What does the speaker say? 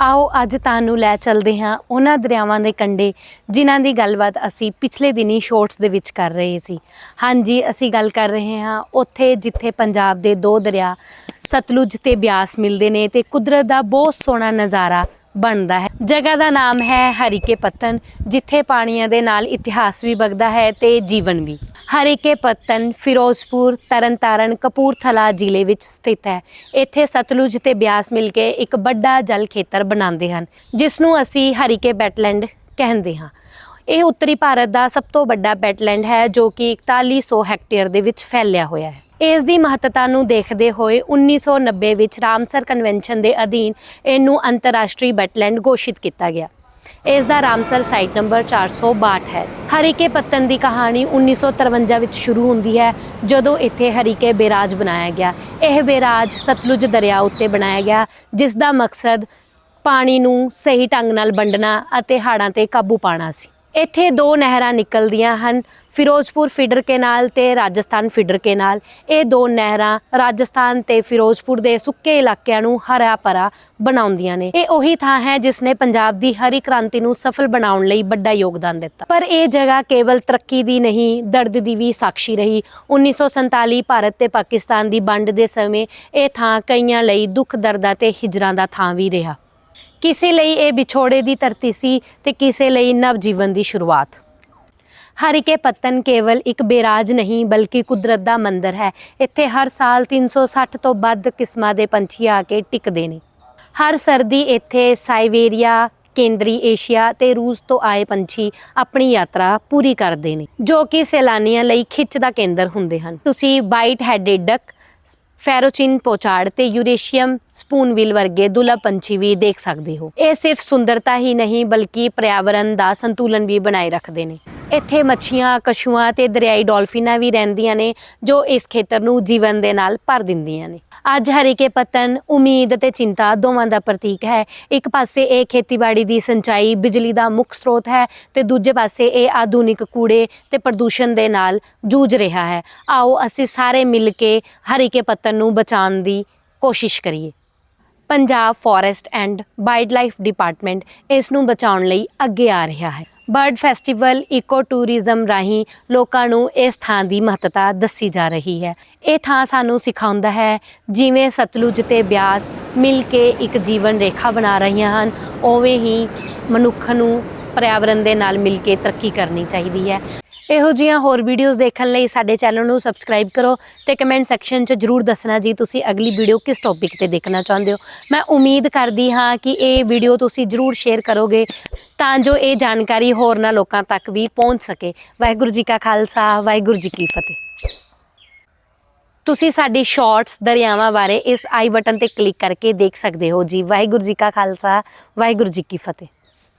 ਆਓ ਅੱਜ ਤੁਹਾਨੂੰ ਲੈ ਚੱਲਦੇ ਹਾਂ ਉਹਨਾਂ ਦਰਿਆਵਾਂ ਦੇ ਕੰਢੇ ਜਿਨ੍ਹਾਂ ਦੀ ਗੱਲਬਾਤ ਅਸੀਂ ਪਿਛਲੇ ਦਿਨੀ ਸ਼ੋਰਟਸ ਦੇ ਵਿੱਚ ਕਰ ਰਹੇ ਸੀ। ਹਾਂਜੀ, ਅਸੀਂ ਗੱਲ ਕਰ ਰਹੇ ਹਾਂ ਉੱਥੇ ਜਿੱਥੇ ਪੰਜਾਬ ਦੇ ਦੋ ਦਰਿਆ ਸਤਲੁਜ ਤੇ ਬਿਆਸ ਮਿਲਦੇ ਨੇ ਤੇ ਕੁਦਰਤ ਦਾ ਬਹੁਤ ਸੋਹਣਾ ਨਜ਼ਾਰਾ ਬਣਦਾ ਹੈ। ਜਗ੍ਹਾ ਦਾ ਨਾਮ ਹੈ ਹਰੀਕੇ ਪੱਤਨ, ਜਿੱਥੇ ਪਾਣੀਆਂ ਦੇ ਨਾਲ ਇਤਿਹਾਸ ਵੀ ਵਗਦਾ ਹੈ ਤੇ ਜੀਵਨ ਵੀ। ਹਰੀਕੇ ਪੱਤਨ ਫਿਰੋਜ਼ਪੁਰ, ਤਰਨਤਾਰਨ, ਕਪੂਰਥਲਾ ਜ਼ਿਲ੍ਹੇ ਵਿੱਚ ਸਥਿਤ ਹੈ। ਇੱਥੇ ਸਤਲੁਜ ਤੇ ਬਿਆਸ ਮਿਲ ਕੇ ਇੱਕ ਵੱਡਾ ਜਲ ਖੇਤਰ ਬਣਾਉਂਦੇ ਹਨ, ਜਿਸ ਨੂੰ ਅਸੀਂ ਹਰੀਕੇ ਬੈਟਲੈਂਡ ਕਹਿੰਦੇ ਹਾਂ। ਇਹ ਉੱਤਰੀ ਭਾਰਤ ਦਾ ਸਭ ਤੋਂ ਵੱਡਾ ਬੈਟਲੈਂਡ ਹੈ, ਜੋ ਕਿ 4100 ਹੈਕਟੇਅਰ ਦੇ ਵਿੱਚ ਫੈਲਿਆ ਹੋਇਆ ਹੈ। ਇਸ ਦੀ ਮਹੱਤਤਾ ਨੂੰ ਦੇਖਦੇ ਹੋਏ 1990 ਵਿੱਚ ਰਾਮਸਰ ਕਨਵੈਨਸ਼ਨ ਦੇ ਅਧੀਨ ਇਹਨੂੰ ਅੰਤਰਰਾਸ਼ਟਰੀ ਬੈਟਲੈਂਡ ਘੋਸ਼ਿਤ ਕੀਤਾ ਗਿਆ। ਇਸ ਦਾ ਰਾਮਸਰ ਸਾਈਟ ਨੰਬਰ 462 ਹੈ। ਹਰੀਕੇ ਪੱਤਨ ਦੀ ਕਹਾਣੀ 1953 ਵਿੱਚ ਸ਼ੁਰੂ ਹੁੰਦੀ ਹੈ, ਜਦੋਂ ਇੱਥੇ ਹਰੀਕੇ ਬੇਰਾਜ ਬਣਾਇਆ ਗਿਆ। ਇਹ ਬੇਰਾਜ ਸਤਲੁਜ ਦਰਿਆ ਉੱਤੇ ਬਣਾਇਆ ਗਿਆ, ਜਿਸ ਦਾ ਮਕਸਦ ਪਾਣੀ ਨੂੰ ਸਹੀ ਢੰਗ ਨਾਲ ਵੰਡਣਾ ਅਤੇ ਹਾੜਾਂ ਤੇ ਕਾਬੂ ਪਾਣਾ ਸੀ। ਇੱਥੇ ਦੋ ਨਹਿਰਾਂ ਨਿਕਲਦੀਆਂ ਹਨ, ਫਿਰੋਜ਼ਪੁਰ ਫੀਡਰ ਕੇਨਾਲ ਤੇ ਰਾਜਸਥਾਨ ਫਿਡਰ ਕੇਨਾਲ। ਇਹ ਦੋ ਨਹਿਰਾਂ ਰਾਜਸਥਾਨ ਤੇ ਫਿਰੋਜ਼ਪੁਰ ਦੇ ਸੁੱਕੇ ਇਲਾਕਿਆਂ ਨੂੰ ਹਰਾ ਭਰਾ ਬਣਾਉਂਦੀਆਂ ਨੇ। ਇਹ ਉਹੀ ਥਾਂ ਹੈ ਜਿਸ ਨੇ ਪੰਜਾਬ ਦੀ ਹਰੀ ਕ੍ਰਾਂਤੀ ਨੂੰ ਸਫਲ ਬਣਾਉਣ ਲਈ ਵੱਡਾ ਯੋਗਦਾਨ ਦਿੱਤਾ। ਪਰ ਇਹ ਜਗ੍ਹਾ ਕੇਵਲ ਤਰੱਕੀ ਦੀ ਨਹੀਂ, ਦਰਦ ਦੀ ਵੀ ਸਾਖੀ ਰਹੀ। 1947 ਭਾਰਤ ਤੇ ਪਾਕਿਸਤਾਨ ਦੀ ਵੰਡ ਦੇ ਸਮੇਂ ਇਹ ਥਾਂ ਕਈਆਂ ਲਈ ਦੁੱਖ ਦਰਦਾਂ ਤੇ ਹਿਜਰਾਂ ਦਾ ਥਾਂ ਵੀ ਰਿਹਾ। ਕਿਸੇ ਲਈ ਇਹ ਵਿਛੋੜੇ ਦੀ ਧਰਤੀ ਸੀ ਤੇ ਕਿਸੇ ਲਈ ਨਵ ਜੀਵਨ ਦੀ ਸ਼ੁਰੂਆਤ। ਹਰੀਕੇ ਪੱਤਨ ਕੇਵਲ ਇੱਕ ਬੇਰਾਜ ਨਹੀਂ, ਬਲਕਿ ਕੁਦਰਤ ਦਾ ਮੰਦਰ ਹੈ। ਇੱਥੇ ਹਰ ਸਾਲ 360 ਤੋਂ ਵੱਧ ਕਿਸਮਾਂ ਦੇ ਪੰਛੀ ਆ ਕੇ ਟਿਕਦੇ ਨੇ। ਹਰ ਸਰਦੀ ਇੱਥੇ ਸਾਈਬੇਰੀਆ ਕੇਂਦਰੀ ਏਸ਼ੀਆ ਤੇ ਰੂਸ ਤੋਂ ਆਏ ਪੰਛੀ ਆਪਣੀ ਯਾਤਰਾ ਪੂਰੀ ਕਰਦੇ ਨੇ, ਜੋ ਕਿ ਸੈਲਾਨੀਆਂ ਲਈ ਖਿੱਚ ਦਾ ਕੇਂਦਰ ਹੁੰਦੇ ਹਨ। ਤੁਸੀਂ ਵਾਈਟ ਹੈਡਡ ਡਕ ਫੈਰੋਚਿਨ ਪੋਚਾੜ ਤੇ ਯੂਰੇਸ਼ੀਅਮ ਸਪੂਨਵਿਲ ਵਰਗੇ ਦੁਰਲਭ ਪੰਛੀ ਵੀ ਦੇਖ ਸਕਦੇ ਹੋ। ਇਹ ਸਿਰਫ ਸੁੰਦਰਤਾ ਹੀ ਨਹੀਂ, ਬਲਕਿ ਪਰਿਆਵਰਣ ਦਾ ਸੰਤੁਲਨ ਵੀ ਬਣਾਏ ਰੱਖਦੇ ਨੇ। ਇੱਥੇ ਮੱਛੀਆਂ, ਕਛੂਆਂ ਤੇ ਦਰਿਆਈ ਡਾਲਫਿਨਾਂ ਵੀ ਰਹਿੰਦੀਆਂ ਨੇ, ਜੋ ਇਸ ਖੇਤਰ ਨੂੰ ਜੀਵਨ ਦੇ ਨਾਲ ਭਰ ਦਿੰਦੀਆਂ ਨੇ। ਅੱਜ ਹਰੀਕੇ ਪਤਨ, ਉਮੀਦ ਤੇ ਚਿੰਤਾ ਦੋਵਾਂ ਦਾ ਪ੍ਰਤੀਕ ਹੈ। ਇੱਕ ਪਾਸੇ ਇਹ ਖੇਤੀਬਾੜੀ ਦੀ ਸਿੰਚਾਈ ਬਿਜਲੀ ਦਾ ਮੁੱਖ ਸਰੋਤ ਹੈ ਤੇ ਦੂਜੇ ਪਾਸੇ ਇਹ ਆਧੁਨਿਕ ਕੂੜੇ ਤੇ ਪ੍ਰਦੂਸ਼ਣ ਦੇ ਨਾਲ ਜੂਝ ਰਿਹਾ ਹੈ। ਆਓ ਅਸੀਂ ਸਾਰੇ ਮਿਲ ਕੇ ਹਰੀਕੇ ਪਤਨ ਨੂੰ ਬਚਾਉਣ ਦੀ ਕੋਸ਼ਿਸ਼ ਕਰੀਏ। Punjab forest and wildlife department ਇਸ ਨੂੰ ਬਚਾਉਣ ਲਈ ਅੱਗੇ ਆ ਰਿਹਾ ਹੈ। ਬਰਡ ਫੈਸਟੀਵਲ ਇਕੋ ਟੂਰਿਜ਼ਮ ਰਾਹੀਂ ਲੋਕਾਂ ਨੂੰ ਇਸ ਥਾਂ ਦੀ ਮਹੱਤਤਾ ਦੱਸੀ ਜਾ ਰਹੀ ਹੈ। ਇਹ ਥਾਂ ਸਾਨੂੰ ਸਿਖਾਉਂਦਾ ਹੈ ਜਿਵੇਂ ਸਤਲੁਜ ਤੇ ਬਿਆਸ ਮਿਲ ਕੇ ਇੱਕ ਜੀਵਨ ਰੇਖਾ ਬਣਾ ਰਹੀਆਂ ਹਨ, ਉਵੇਂ ਹੀ ਮਨੁੱਖ ਨੂੰ ਪਰਿਆਵਰਣ ਦੇ ਨਾਲ ਮਿਲ ਕੇ ਤਰੱਕੀ ਕਰਨੀ ਚਾਹੀਦੀ ਹੈ। ਇਹੋ ਜਿਹੀਆਂ ਹੋਰ ਵੀਡੀਓਜ਼ ਦੇਖਣ ਲਈ ਸਾਡੇ ਚੈਨਲ ਨੂੰ ਸਬਸਕ੍ਰਾਈਬ ਕਰੋ ਤੇ ਕਮੈਂਟ ਸੈਕਸ਼ਨ 'ਚ ਜਰੂਰ ਦੱਸਣਾ ਜੀ, ਤੁਸੀਂ ਅਗਲੀ ਵੀਡੀਓ ਕਿਸ ਟੌਪਿਕ ਤੇ ਦੇਖਣਾ ਚਾਹੁੰਦੇ ਹੋ। ਮੈਂ ਉਮੀਦ ਕਰਦੀ ਹਾਂ ਕਿ ਇਹ ਵੀਡੀਓ ਤੁਸੀਂ ਜਰੂਰ ਸ਼ੇਅਰ ਕਰੋਗੇ ਤਾਂ ਜੋ ਇਹ ਜਾਣਕਾਰੀ ਹੋਰਨਾਂ ਲੋਕਾਂ ਤੱਕ ਵੀ ਪਹੁੰਚ ਸਕੇ। ਵਾਹਿਗੁਰੂ ਜੀ ਕਾ ਖਾਲਸਾ, ਵਾਹਿਗੁਰੂ ਜੀ ਕੀ ਫਤਿਹ। ਤੁਸੀਂ ਸਾਡੀ ਸ਼ਾਰਟਸ ਦਰਿਆਵਾਂ ਬਾਰੇ ਇਸ ਆਈ ਬਟਨ ਤੇ ਕਲਿੱਕ ਕਰਕੇ ਦੇਖ ਸਕਦੇ ਹੋ ਜੀ। ਵਾਹਿਗੁਰੂ ਜੀ ਕਾ ਖਾਲਸਾ, ਵਾਹਿਗੁਰੂ ਜੀ ਕੀ ਫਤਿਹ।